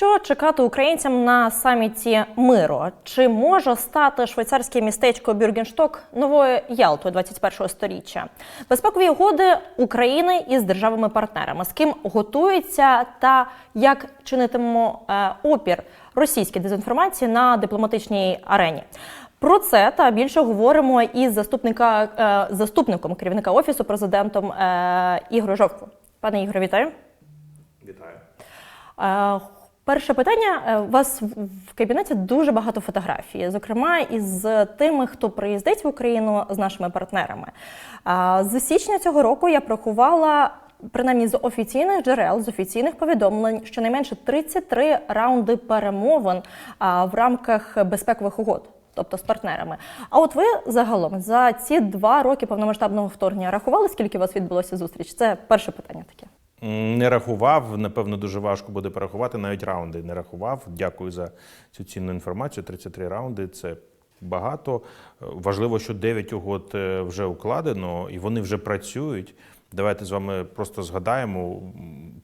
Що чекати українцям на саміті миру? Чи може стати швейцарське містечко Бюргеншток новою Ялтою 21-го сторіччя? Безпекові угоди України із державами-партнерами, з ким готуються та як чинитимемо е, опір російській дезінформації на дипломатичній арені? Про це та більше говоримо із заступника е, заступником керівника офісу президентом е, Ігорем Жовко. Пане Ігоре, вітаю. Вітаю. Перше питання. Е, У вас в- кабінеті дуже багато фотографій, зокрема із тими, хто приїздить в Україну з нашими партнерами. З січня цього року я прорахувала. Принаймні з офіційних джерел, з офіційних повідомлень, щонайменше 33 раунди перемовин а, в рамках безпекових угод, тобто з партнерами. А от ви загалом за ці два роки повномасштабного вторгнення рахували, скільки у вас відбулося зустріч? Це перше питання таке. Не рахував, напевно, дуже важко буде порахувати. Навіть раунди не рахував. Дякую за цю цінну інформацію. 33 раунди це багато. Е, Важливо, що 9 угод е, вже укладено і вони вже працюють. Давайте з вами просто згадаємо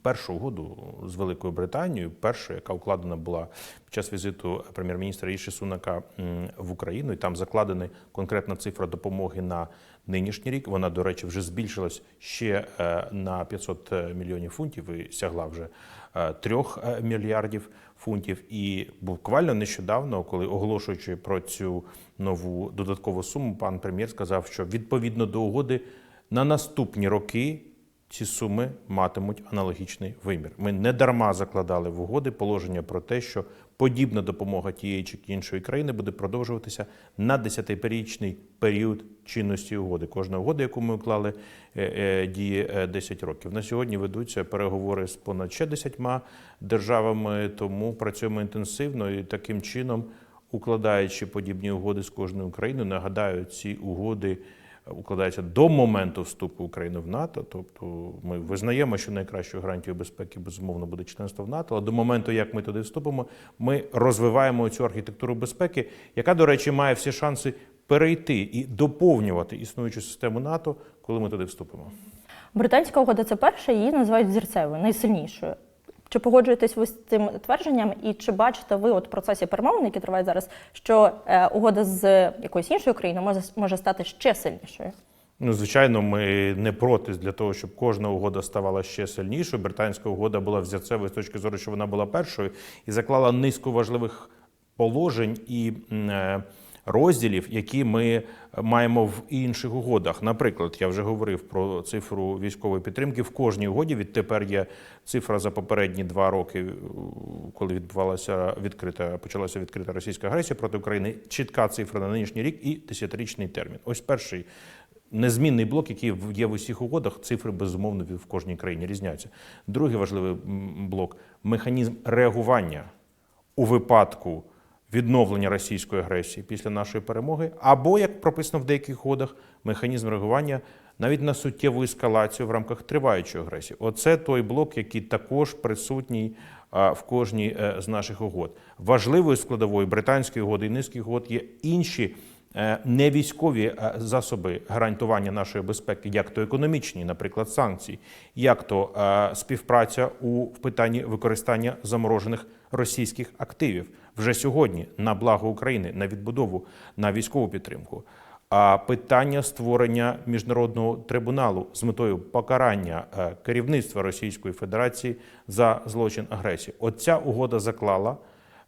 першу угоду з Великою Британією, першу, яка укладена була під час візиту прем'єр-міністра Іші Сунака в Україну. І там закладена конкретна цифра допомоги на нинішній рік. Вона, до речі, вже збільшилась ще е, на 500 мільйонів фунтів і сягла вже е, трьох е, мільярдів фунтів. І буквально нещодавно, коли оголошуючи про цю нову додаткову суму, пан прем'єр сказав, що відповідно до угоди на наступні роки. Ці суми матимуть аналогічний вимір. Ми не дарма закладали в угоди положення про те, що подібна допомога тієї чи іншої країни буде продовжуватися на 10-річний період чинності угоди. Кожна угода, яку ми уклали, е, е, діє е, 10 років. На сьогодні ведуться переговори з понад ще 10 державами, тому працюємо інтенсивно і таким чином, укладаючи подібні угоди з кожною країною, нагадаю, ці угоди укладається до моменту вступу України в НАТО. Тобто ми визнаємо, що найкращою гарантією безпеки безумовно буде членство в НАТО. Але до моменту, як ми туди вступимо, ми розвиваємо цю архітектуру безпеки, яка, до речі, має всі шанси перейти і доповнювати існуючу систему НАТО, коли ми туди вступимо. Британська угода це перша, її називають зірцевою, найсильнішою. Чи погоджуєтесь ви з цим твердженням, і чи бачите ви от в процесі перемовин, які тривають зараз, що е, угода з якоюсь іншою країною може, може стати ще сильнішою? Ну, звичайно, ми не проти для того, щоб кожна угода ставала ще сильнішою. Британська угода була взірцевою з точки зору, що вона була першою і заклала низку важливих положень і е, розділів, які ми маємо в інших угодах. Наприклад, я вже говорив про цифру військової підтримки. В кожній угоді відтепер є цифра за попередні два роки, е, коли відбувалася відкрита, почалася відкрита російська агресія проти України. Чітка цифра на нинішній рік і десятирічний термін. Ось перший незмінний блок, який є в усіх угодах, цифри безумовно в кожній країні різняться. Другий важливий блок механізм реагування у випадку відновлення російської агресії після нашої перемоги, або, як прописано в деяких угодах, механізм реагування навіть на суттєву ескалацію в рамках триваючої агресії. Оце той блок, який також присутній в кожній е, з наших угод. Важливою складовою британської угоди і низьких угод є інші е, невійськові е, засоби гарантування нашої безпеки, як то економічні, наприклад, санкції, як то співпраця у питанні використання заморожених російських активів вже сьогодні на благо України, на відбудову, на військову підтримку. А питання створення міжнародного трибуналу з метою покарання е, керівництва Російської Федерації за злочин агресії. Оця угода заклала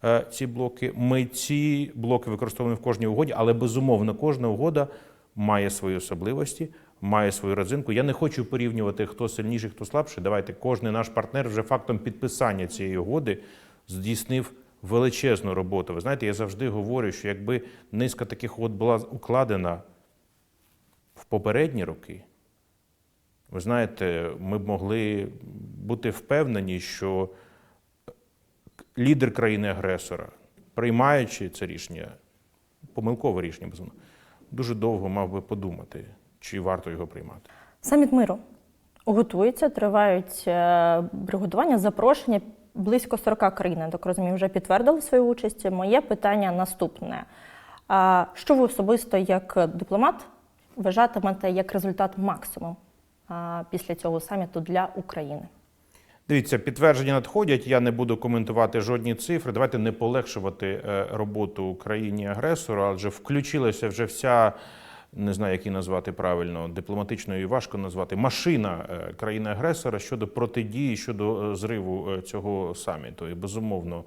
е, ці блоки. Ми ці блоки використовуємо в кожній угоді, але безумовно кожна угода має свої особливості, має свою родзинку. Я не хочу порівнювати, хто сильніший, хто слабший. Давайте кожний наш партнер вже фактом підписання цієї угоди здійснив величезну роботу. Ви знаєте, я завжди говорю, що якби низка таких угод була укладена в попередні роки, ви знаєте, ми б могли бути впевнені, що лідер країни-агресора, приймаючи це рішення, помилкове рішення, безумовно, дуже довго мав би подумати, чи варто його приймати. Саміт миру готується, тривають е, приготування, запрошення. Близько 40 країн, я так розумію, вже підтвердили свою участь. Моє питання наступне: що ви особисто як дипломат вважатимете як результат максимум після цього саміту для України? Дивіться, підтвердження надходять. Я не буду коментувати жодні цифри. Давайте не полегшувати е, роботу країні агресору, адже включилася вже вся. Не знаю, як її назвати правильно, дипломатичною важко назвати машина е, країни-агресора щодо протидії, щодо е, зриву е, цього саміту. І безумовно,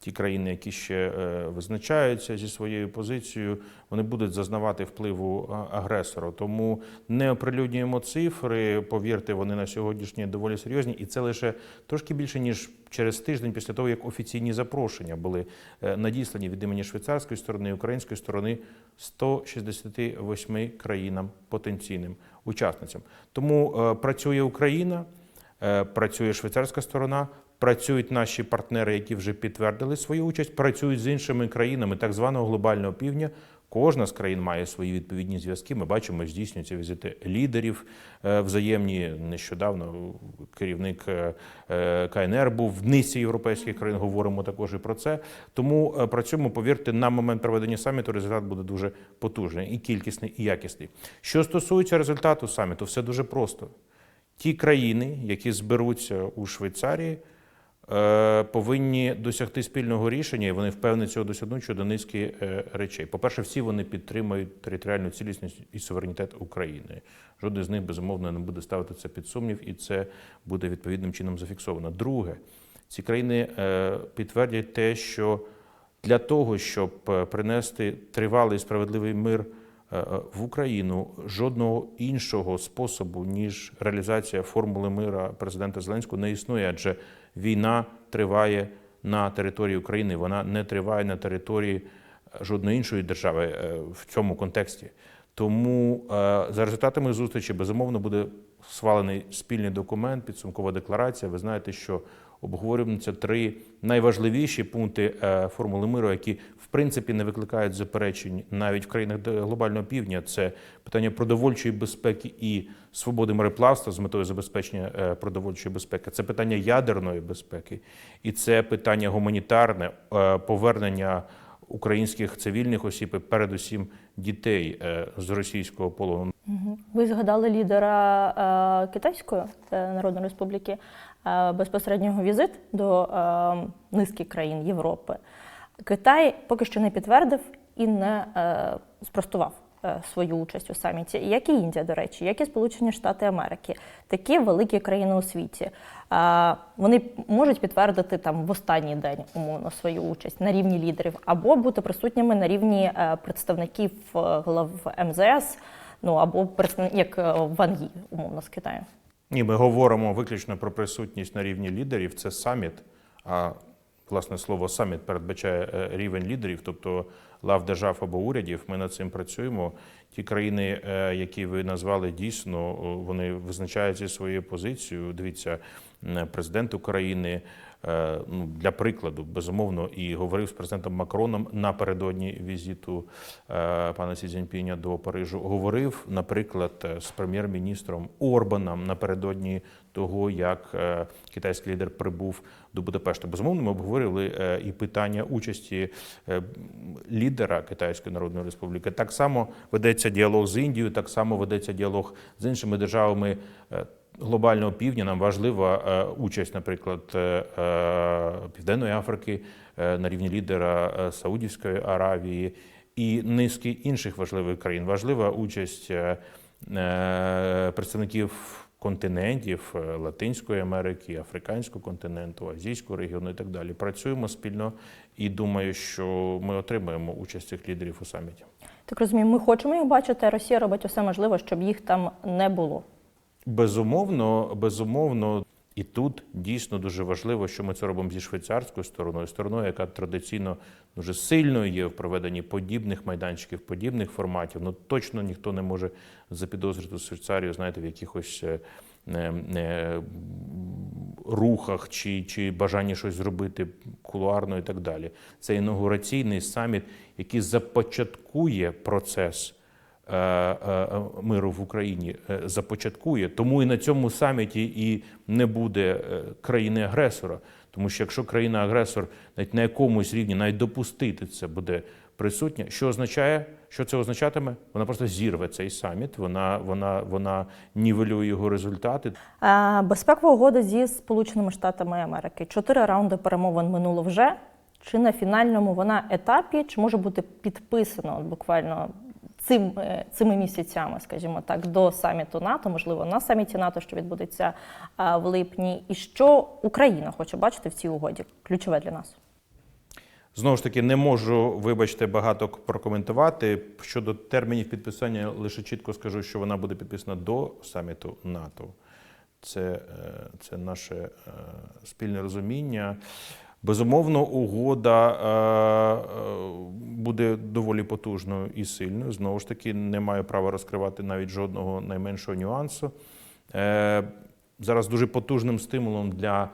ті країни, які ще е, визначаються зі своєю позицією, вони будуть зазнавати впливу а, агресора. Тому не оприлюднюємо цифри. Повірте, вони на сьогоднішній доволі серйозні, і це лише трошки більше ніж через тиждень після того, як офіційні запрошення були е, надіслані від імені швейцарської сторони і української сторони 168 країнам потенційним учасницям. Тому е, працює Україна, е, працює швейцарська сторона. Працюють наші партнери, які вже підтвердили свою участь, працюють з іншими країнами так званого глобального півдня. Кожна з країн має свої відповідні зв'язки. Ми бачимо, здійснюються візити лідерів е, взаємні. Нещодавно керівник е, е, КНР був в низці європейських країн. Говоримо також і про це. Тому працюємо, повірте, на момент проведення саміту результат буде дуже потужний, і кількісний, і якісний. Що стосується результату саміту, все дуже просто. Ті країни, які зберуться у Швейцарії, повинні досягти спільного рішення, і вони впевнені цього досягнуть щодо низки е, речей. По-перше, всі вони підтримують територіальну цілісність і суверенітет України. Жоден з них безумовно не буде ставити це під сумнів, і це буде відповідним чином зафіксовано. Друге, ці країни е, підтвердять те, що для того, щоб е, принести тривалий справедливий мир е, е, в Україну, жодного іншого способу, ніж реалізація формули мира президента Зеленського, не існує, адже війна триває на території України, вона не триває на території е, жодної іншої держави е, в цьому контексті. Тому е, за результатами зустрічі безумовно буде схвалений спільний документ, підсумкова декларація. Ви знаєте, що обговорюються три найважливіші пункти е, формули миру, які в принципі не викликають заперечень навіть в країнах глобального півдня. Це питання продовольчої безпеки і свободи мореплавства з метою забезпечення е, продовольчої безпеки. Це питання ядерної безпеки, і це питання гуманітарне е, повернення українських цивільних осіб, і передусім дітей з російського полону. Ви згадали лідера Китайської Народної Республіки, е, безпосередньо його візит до е, низки країн Європи. Китай поки що не підтвердив і не е, спростував свою участь у саміті, як і Індія, до речі, як і Сполучені Штати Америки, такі великі країни у світі. Вони можуть підтвердити там в останній день умовно свою участь на рівні лідерів, або бути присутніми на рівні представників глав МЗС. Ну або як Ван Ї, умовно з Китаю. Ні, ми говоримо виключно про присутність на рівні лідерів. Це саміт. А власне слово саміт передбачає е, рівень лідерів, тобто лав держав або урядів. Ми над цим працюємо. Ті країни, е, які ви назвали, дійсно вони визначають зі своєю позицією. Дивіться, президент України. Е, Ну, для прикладу, безумовно, і говорив з президентом Макроном напередодні візиту е, пана Сі Цзіньпіня до Парижу. Говорив, наприклад, е, з прем'єр-міністром Орбаном напередодні того, як китайський лідер прибув до Будапешта. Безумовно, ми обговорили і питання участі лідера Китайської Народної Республіки. Так само ведеться діалог з Індією, так само ведеться діалог з іншими державами. Глобального півдня нам важлива е, участь, наприклад, е, е, Південної Африки на рівні лідера Саудівської Аравії і низки інших важливих країн. Важлива участь представників континентів Латинської Америки, Африканського континенту, Азійського регіону і так далі. Працюємо спільно і думаю, що ми отримаємо участь цих лідерів у саміті. Так розумію, ми хочемо їх бачити. Росія робить усе можливе, щоб їх там не було. Безумовно, безумовно, і тут дійсно дуже важливо, що ми це робимо зі швейцарською стороною, стороною, яка традиційно дуже сильною є в проведенні подібних майданчиків, подібних форматів. Ну точно ніхто не може запідозрити Швейцарію, знаєте, в якихось. е, е, е, Рухах чи, чи бажанні щось зробити кулуарно і так далі. Це інаугураційний саміт, який започаткує процес миру в Україні е, започаткує. Тому і на цьому саміті і не буде е, країни-агресора. Тому що якщо країна-агресор навіть на якомусь рівні навіть допустити це буде присутня. Що означає, що це означатиме? Вона просто зірве цей саміт, вона, вона, вона нівелює його результати. Е, Безпекова угода зі Сполученими Штатами Америки. Чотири раунди перемовин минуло вже. Чи на фінальному вона етапі, чи може бути підписано буквально цим, е, цими місяцями, скажімо так, до саміту НАТО, можливо, на саміті НАТО, що відбудеться е, в липні, і що Україна хоче бачити в цій угоді? Ключове для нас. Знову ж таки, не можу, вибачте, багато прокоментувати. Щодо термінів підписання, лише чітко скажу, що вона буде підписана до саміту НАТО. Це, е, це наше спільне розуміння. Безумовно, угода е, е, буде доволі потужною і сильною. Знову ж таки, не маю права розкривати навіть жодного найменшого нюансу. Е, Зараз дуже потужним стимулом для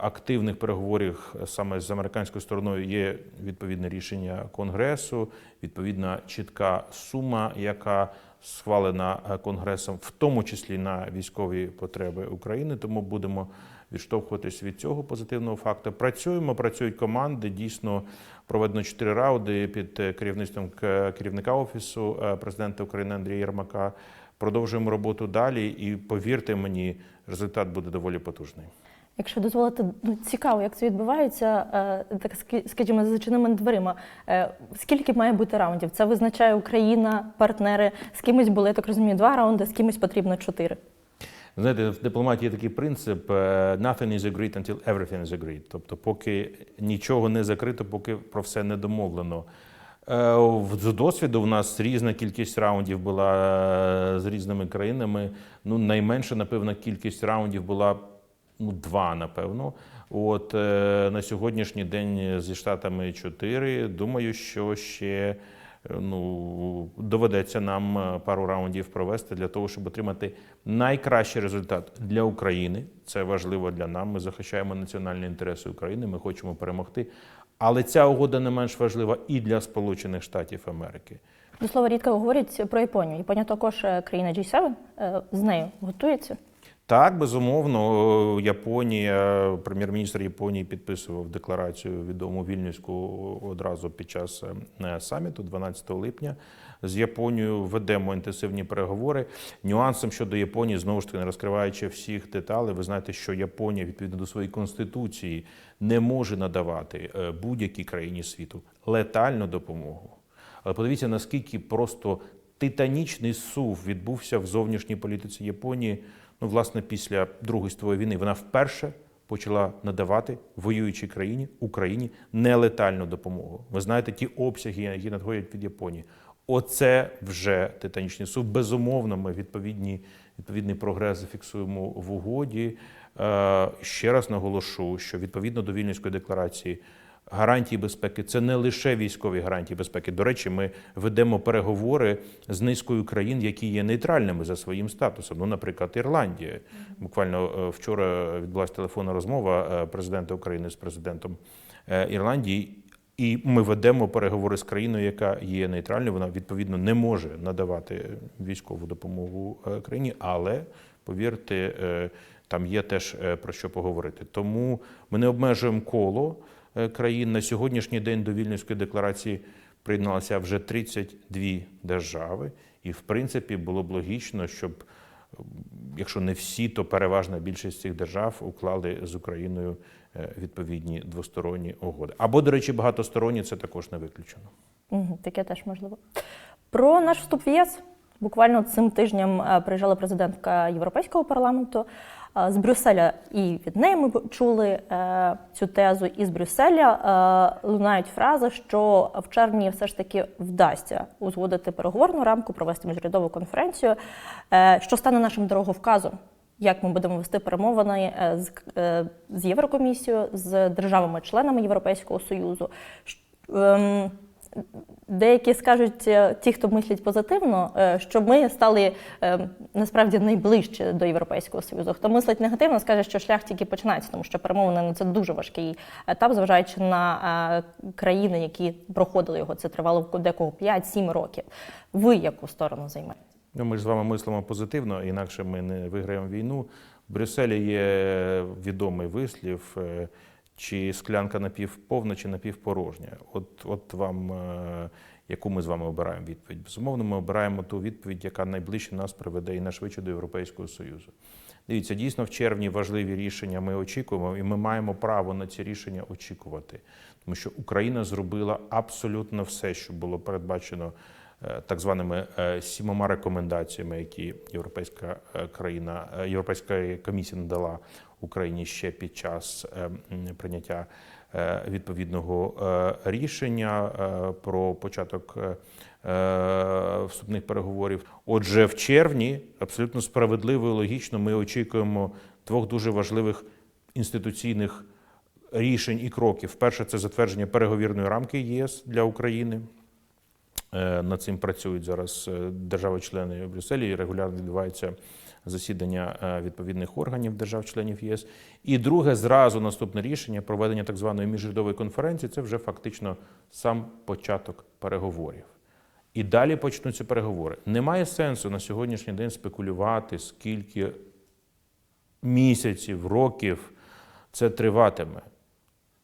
активних переговорів саме з американською стороною є відповідне рішення Конгресу, відповідна чітка сума, яка схвалена Конгресом, в тому числі на військові потреби України. Тому будемо відштовхуватись від цього позитивного факту. Працюємо, працюють команди. Дійсно проведено чотири раунди під е, керівництвом керівника офісу е, президента України Андрія Єрмака. Продовжуємо роботу далі, і повірте мені, результат буде доволі потужний. Якщо дозволите, ну цікаво, як це відбувається, е, так скажімо, за зачиненими дверима. Е, Скільки має бути раундів? Це визначає Україна, партнери. З кимось були, я так розумію, два раунди, з кимось потрібно чотири. Знаєте, в дипломатії такий принцип е, nothing is agreed until everything is agreed. Тобто, поки нічого не закрито, поки про все не домовлено. Е, З досвіду в нас різна кількість раундів була е, з різними країнами. Ну, найменша, напевно, кількість раундів була ну, два, напевно. От на сьогоднішній день зі штатами чотири. Думаю, що ще ну, доведеться нам е, пару раундів провести для того, щоб отримати найкращий результат для України. Це важливо для нас. Ми захищаємо національні інтереси України. Ми хочемо перемогти. Але ця угода не менш важлива і для Сполучених Штатів Америки. До слова, рідко говорять про Японію. Японія також е, країна G7, е, з нею готується. Так, безумовно, Японія, прем'єр-міністр Японії підписував декларацію відому вільнюську одразу під час е, саміту 12 липня. З Японією ведемо інтенсивні переговори. Нюансом щодо Японії, знову ж таки, не розкриваючи всіх деталей, ви знаєте, що Японія відповідно до своєї конституції не може надавати е, будь-якій країні світу летальну допомогу. Але подивіться, наскільки просто титанічний сув відбувся в зовнішній політиці Японії. Ну, власне, після Другої світової війни вона вперше почала надавати воюючій країні Україні нелетальну допомогу. Ви знаєте, ті обсяги, які надходять від Японії. Оце вже титанічний сув. Безумовно, ми відповідні, відповідний прогрес зафіксуємо в угоді. Е, ще раз наголошу, що відповідно до Вільнюської декларації гарантії безпеки це не лише військові гарантії безпеки. До речі, ми ведемо переговори з низкою країн, які є нейтральними за своїм статусом. Ну, наприклад, Ірландія. Буквально е, вчора відбулася телефонна розмова е, президента України з президентом е, Ірландії. І ми ведемо переговори з країною, яка є нейтральною. Вона відповідно не може надавати військову допомогу країні, але повірте, там є теж про що поговорити. Тому ми не обмежуємо коло країн. На сьогоднішній день до Вільнюської декларації приєдналося вже 32 держави, і в принципі було б логічно, щоб якщо не всі, то переважна більшість цих держав уклали з Україною е, відповідні двосторонні угоди. Або, до речі, багатосторонні це також не виключено. Таке теж можливо. Про наш вступ в ЄС. Буквально цим тижнем е, приїжджала президентка Європейського парламенту е, з Брюсселя, і від неї ми чули е, цю тезу. І з Брюсселя е, лунають фрази, що в червні все ж таки вдасться узгодити переговорну рамку, провести міжрядову конференцію, е, що стане нашим дороговказом. Як ми будемо вести перемовини е, з, е, з Єврокомісією, з державами-членами Європейського Союзу. Деякі скажуть, е, ті, хто мислять позитивно, е, що ми стали е, насправді найближче до Європейського Союзу. Хто мислить негативно, скаже, що шлях тільки починається, тому що перемовини ну, це дуже важкий етап, зважаючи на країни, які проходили його. Це тривало декого 5-7 років. Ви яку сторону займете? Ну, ми ж з вами мислимо позитивно, інакше ми не виграємо війну. В Брюсселі є відомий вислів: чи склянка напівповна, чи напівпорожня. От, от вам е, яку ми з вами обираємо відповідь. Безумовно, ми обираємо ту відповідь, яка найближче нас приведе і найшвидше до Європейського Союзу. Дивіться, дійсно в червні важливі рішення ми очікуємо, і ми маємо право на ці рішення очікувати, тому що Україна зробила абсолютно все, що було передбачено е, так званими е, сімома рекомендаціями, які європейська країна, європейська комісія надала Україні ще під час е, прийняття е, відповідного е, рішення про початок вступних переговорів. Отже, в червні абсолютно справедливо і логічно ми очікуємо двох дуже важливих інституційних рішень і кроків. Перше це затвердження переговірної рамки ЄС для України. Над цим працюють зараз держави-члени Брюсселі. і Регулярно відбувається засідання е, відповідних органів держав-членів ЄС. І друге, зразу наступне рішення проведення так званої міжрядової конференції. Це вже фактично сам початок переговорів. І далі почнуться переговори. Немає сенсу на сьогоднішній день спекулювати, скільки місяців, років це триватиме.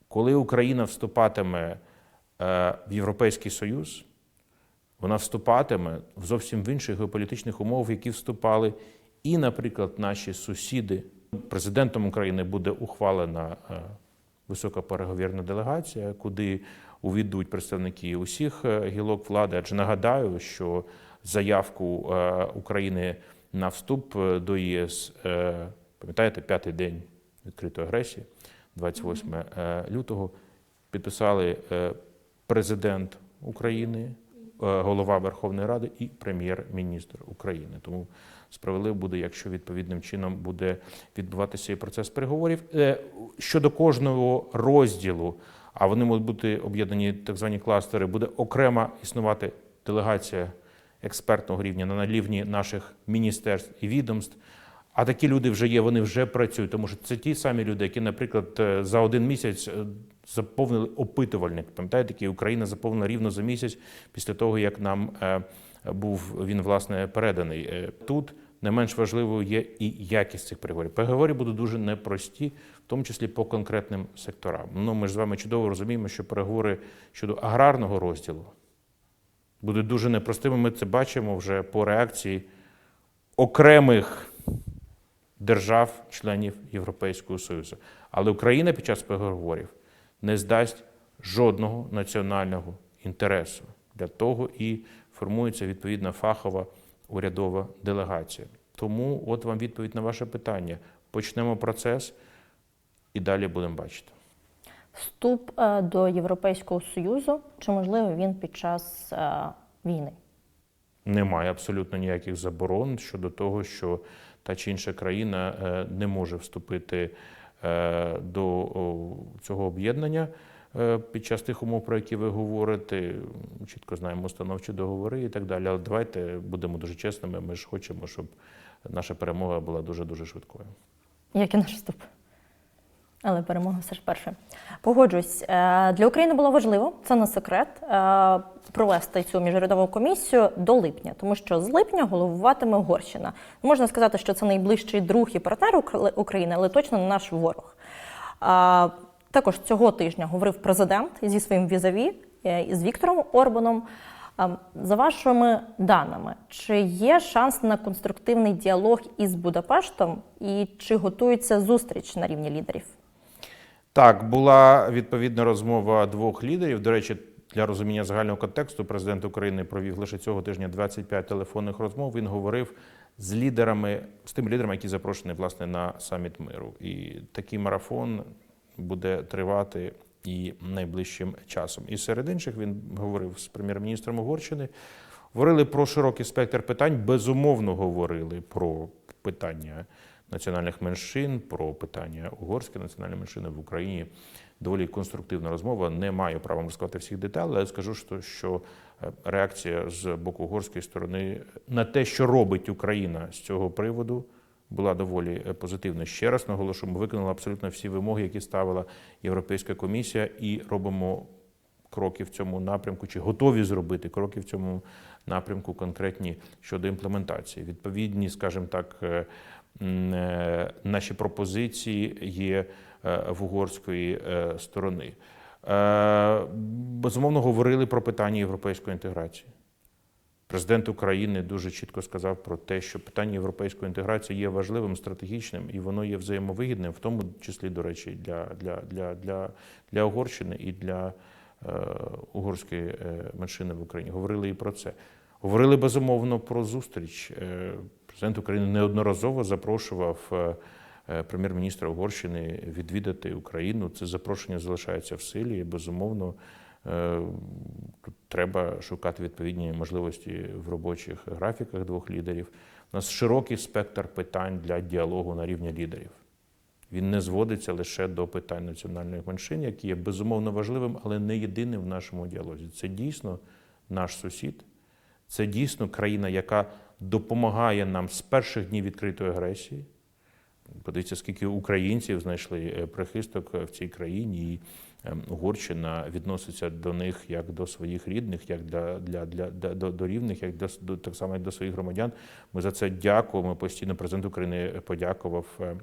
Коли Україна вступатиме е, в Європейський Союз, вона вступатиме в зовсім в інших геополітичних умовах, в які вступали і, наприклад, наші сусіди. Президентом України буде ухвалена е, висока переговірна делегація, куди увійдуть представники усіх е, гілок влади. Адже нагадаю, що заявку е, України на вступ до ЄС, пам'ятаєте, п'ятий день відкритої агресії, 28 е, лютого, підписали президент України, голова Верховної Ради і прем'єр-міністр України. Тому справедливо буде, якщо відповідним чином буде відбуватися і процес переговорів. Е, Щодо кожного розділу, а вони можуть бути об'єднані так звані кластери, буде окремо існувати делегація експертного рівня на рівні наших міністерств і відомств. А такі люди вже є, вони вже працюють, тому що це ті самі люди, які, наприклад, е, за один місяць е, заповнили опитувальник. Пам'ятаєте, який Україна заповнила рівно за місяць після того, як нам е, був він власне переданий. Е, Тут не менш важливою є і якість цих переговорів. Переговори будуть дуже непрості, в тому числі по конкретним секторам. Ну, ми ж з вами чудово розуміємо, що переговори щодо аграрного розділу будуть дуже непростими. Ми це бачимо вже по реакції окремих держав-членів Європейського Союзу. Але Україна під час переговорів не здасть жодного національного інтересу. Для того і формується відповідна фахова урядова делегація. Тому от вам відповідь на ваше питання. Почнемо процес і далі будемо бачити. Вступ е, до Європейського Союзу, чи можливо він під час е, війни? Немає абсолютно ніяких заборон щодо того, що та чи інша країна е, не може вступити до цього об'єднання е, під час тих умов, про які ви говорите. Чітко знаємо установчі договори і так далі. Але давайте будемо дуже чесними. Ми ж хочемо, щоб наша перемога була дуже дуже швидкою. Як і наш вступ. Але перемога все ж перше. Погоджуюсь, е, для України було важливо, це не секрет, е, провести цю міжрядову комісію до липня, тому що з липня головуватиме Угорщина. Можна сказати, що це найближчий друг і партнер Укра- України, але точно не наш ворог. А, Також цього тижня говорив президент зі своїм візаві е, із Віктором Орбаном. За вашими даними, чи є шанс на конструктивний діалог із Будапештом, і чи готується зустріч на рівні лідерів? Так, була відповідна розмова двох лідерів. До речі, для розуміння загального контексту президент України провів лише цього тижня 25 телефонних розмов. Він говорив з лідерами, з тими лідерами, які запрошені власне на саміт миру. І такий марафон буде тривати і найближчим часом. І серед інших він говорив з прем'єр-міністром Угорщини. Говорили про широкий спектр питань. Безумовно, говорили про питання національних меншин, про питання угорської національної меншини в Україні. Доволі конструктивна розмова. Не маю права розказати всіх деталей, але скажу, що, е, реакція з боку угорської сторони на те, що робить Україна з цього приводу, була доволі е, позитивна. Ще раз наголошую, ми виконали абсолютно всі вимоги, які ставила Європейська комісія, і робимо кроки в цьому напрямку, чи готові зробити кроки в цьому напрямку конкретні щодо імплементації. Відповідні, скажімо так, е, наші пропозиції є е, в угорської е, сторони. Е, Безумовно, говорили про питання європейської інтеграції. Президент України дуже чітко сказав про те, що питання європейської інтеграції є важливим, стратегічним, і воно є взаємовигідним, в тому числі, до речі, для, для, для, для, для Угорщини і для е, угорської е, меншини в Україні. Говорили і про це. Говорили безумовно про зустріч. Е, Президент України неодноразово запрошував е, е, прем'єр-міністра Угорщини відвідати Україну. Це запрошення залишається в силі. І безумовно, е, тут треба шукати відповідні можливості в робочих графіках двох лідерів. У нас широкий спектр питань для діалогу на рівні лідерів. Він не зводиться лише до питань національних меншин, які є безумовно важливим, але не єдиним в нашому діалозі. Це дійсно наш сусід, це дійсно країна, яка допомагає нам з перших днів відкритої агресії. Подивіться, скільки українців знайшли е, прихисток в цій країні, і ем, Угорщина відноситься до них як до своїх рідних, як для, для, для, до, до рівних, як до, так само як до своїх громадян. Ми за це дякуємо. Постійно президент України подякував е,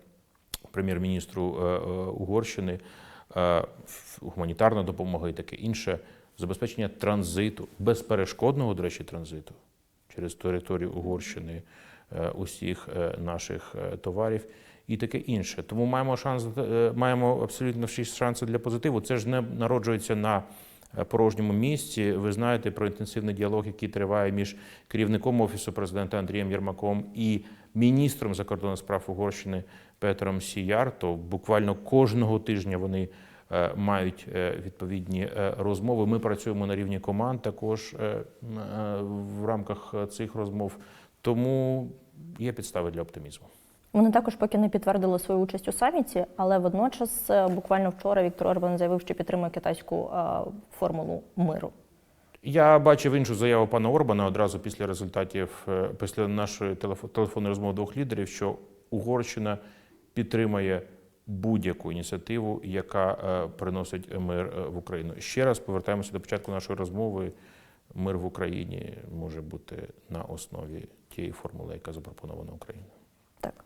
прем'єр-міністру е, е, Угорщини. Е, Гуманітарна допомога і таке інше. Забезпечення транзиту, безперешкодного, до речі, транзиту через територію Угорщини е, усіх е, наших е, товарів і таке інше. Тому маємо шанс, маємо абсолютно всі шанси для позитиву. Це ж не народжується на порожньому місці. Ви знаєте про інтенсивний діалог, який триває між керівником офісу президента Андрієм Єрмаком і міністром закордонних справ Угорщини Петром Сіяр. То буквально кожного тижня вони мають е, відповідні е, розмови. Ми працюємо на рівні команд також е, е, в рамках е, цих розмов. Тому є підстави для оптимізму. Вони також поки не підтвердили свою участь у саміті, але водночас е, буквально вчора Віктор Орбан заявив, що підтримує китайську е, формулу миру. Я бачив іншу заяву пана Орбана одразу після результатів е, після нашої телефо- телефонної розмови двох лідерів, що Угорщина підтримає будь-яку ініціативу, яка е, приносить мир е, в Україну. Ще раз повертаємося до початку нашої розмови. Мир в Україні може бути на основі тієї формули, яка запропонована Україною. Так.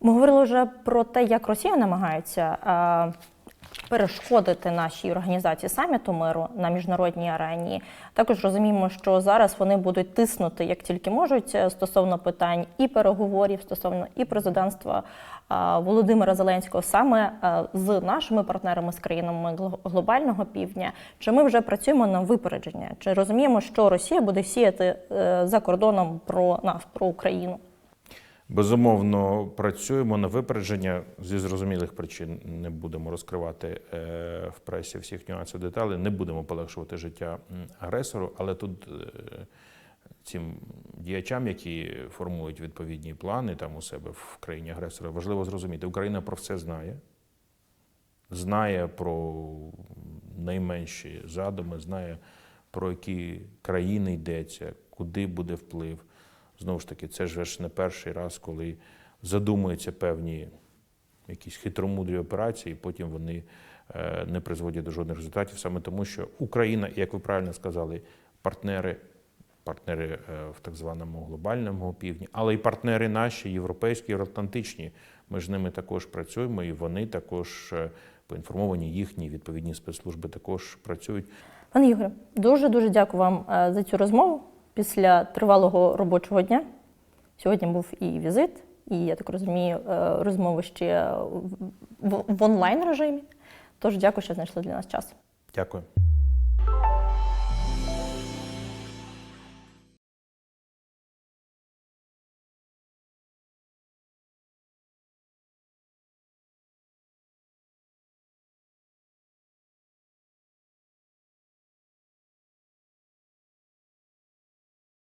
Ми говорили вже про те, як Росія намагається е, перешкодити нашій організації саміту миру на міжнародній арені. Також розуміємо, що зараз вони будуть тиснути як тільки можуть стосовно питань і переговорів, стосовно і президентства Володимира Зеленського, саме з нашими партнерами з країнами гло- глобального півдня. Чи ми вже працюємо на випередження? Чи розуміємо, що Росія буде сіяти е, за кордоном про нас, про Україну? Безумовно, працюємо на випередження зі зрозумілих причин. Не будемо розкривати е, в пресі всіх нюансів деталей, не будемо полегшувати життя агресору, але тут е, цим діячам, які формують відповідні плани там у себе в країні агресора, важливо зрозуміти, Україна про все знає, знає про найменші задуми, знає про які країни йдеться, куди буде вплив. Знову ж таки, це ж не перший раз, коли задумуються певні якісь хитромудрі операції, і потім вони е, не призводять до жодних результатів, саме тому, що Україна, як ви правильно сказали, партнери, партнери е, в так званому глобальному півдні, але й партнери наші, європейські, євроатлантичні. Ми ж з ними також працюємо, і вони також е, поінформовані, їхні відповідні спецслужби також працюють. Пане Ігоре, дуже дуже дякую вам е, за цю розмову після тривалого робочого дня. Сьогодні був і візит, і я так розумію, розмови ще в, в онлайн режимі. Тож дякую, що знайшли для нас час. Дякую.